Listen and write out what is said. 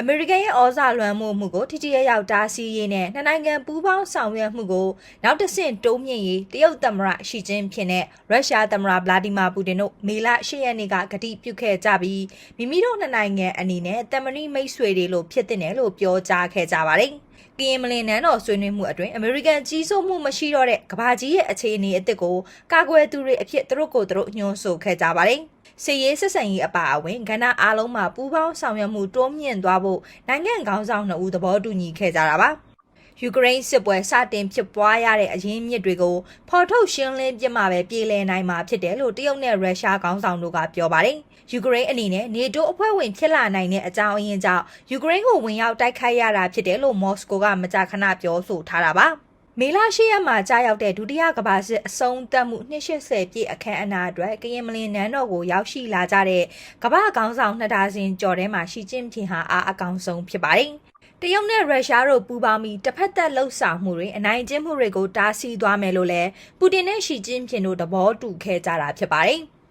အမေရိကန်ရဲ့ဩဇာလွှမ်းမိုးမှုကိုထိထိရရောက်တားဆီးရေးနဲ့နှစ်နိုင်ငံပူးပေါင်းဆောင်ရွက်မှုကိုနောက်တစ်ဆင့်တိုးမြှင့်ရေးတရုတ်သမ္မတရှီကျင်းဖြစ်တဲ့ရုရှားသမ္မတဗလာဒီမာပူတင်တို့မေလ10ရက်နေ့ကကတိပြုခဲ့ကြပြီးမိမိတို့နှစ်နိုင်ငံအနေနဲ့တမရီမိတ်ဆွေတွေလို့ဖြစ်တဲ့နယ်လို့ပြောကြားခဲ့ကြပါတယ်။ကရင်မလင်နန်းတော်ဆွေးနွေးမှုအတွင်းအမေရိကန်ကြီးစိုးမှုမရှိတော့တဲ့ကမ္ဘာကြီးရဲ့အခြေအနေအစ်စ်ကိုကာကွယ်သူတွေအဖြစ်သူတို့ကိုယ်သူတို့ညှို့ဆိုခဲ့ကြပါတယ်။စီရေးဆက်ဆံရေးအပါအဝင်ကဏ္ဍအားလုံးမှာပူးပေါင်းဆောင်ရွက်မှုတိုးမြင့်သွားဖို့နိုင်ငံခေါင်းဆောင်နှစ်ဦးသဘောတူညီခဲ့ကြတာပါ။ ယူကရိန်းစစ်ပွဲစတင်ဖြစ်ပွားရတဲ့အရင်းမြစ်တွေကိုဖော်ထုတ်ရှင်းလင်းပြမှာပဲပြည်လည်နိုင်မှာဖြစ်တယ်လို့တရုတ်နဲ့ရုရှားခေါင်းဆောင်တို့ကပြောပါတယ်။ယူကရိန်းအနေနဲ့နေတိုးအဖွဲ့ဝင်ဖြစ်လာနိုင်တဲ့အကြောင်းအရင်းကြောင့်ယူကရိန်းကိုဝင်ရောက်တိုက်ခိုက်ရတာဖြစ်တယ်လို့မော်စကိုကမကြာခဏပြောဆိုထားတာပါ။ မေလရှိရက်မှာကြာရောက်တဲ့ဒုတိယကမ္ဘာစစ်အဆုံးသတ်မှု280ပြည့်အခမ်းအနားအတွက်ကရင်မလင်နန်းတော်ကိုရောက်ရှိလာကြတဲ့ကမ္ဘာခေါင်းဆောင်နှစ်ဒါဇင်ကျော်ထဲမှာရှီကျင်းဖျင်ဟာအားအကောင်ဆုံးဖြစ်ပါတယ်။တရုတ်နဲ့ရုရှားတို့ပူးပေါင်းပြီးတစ်ဖက်သက်လှုပ်ဆောင်မှုတွေအနိုင်ကျင့်မှုတွေကိုတားဆီးသွားမယ်လို့လည်းပူတင်နဲ့ရှီကျင်းဖျင်တို့သဘောတူခဲ့ကြတာဖြစ်ပါတယ်။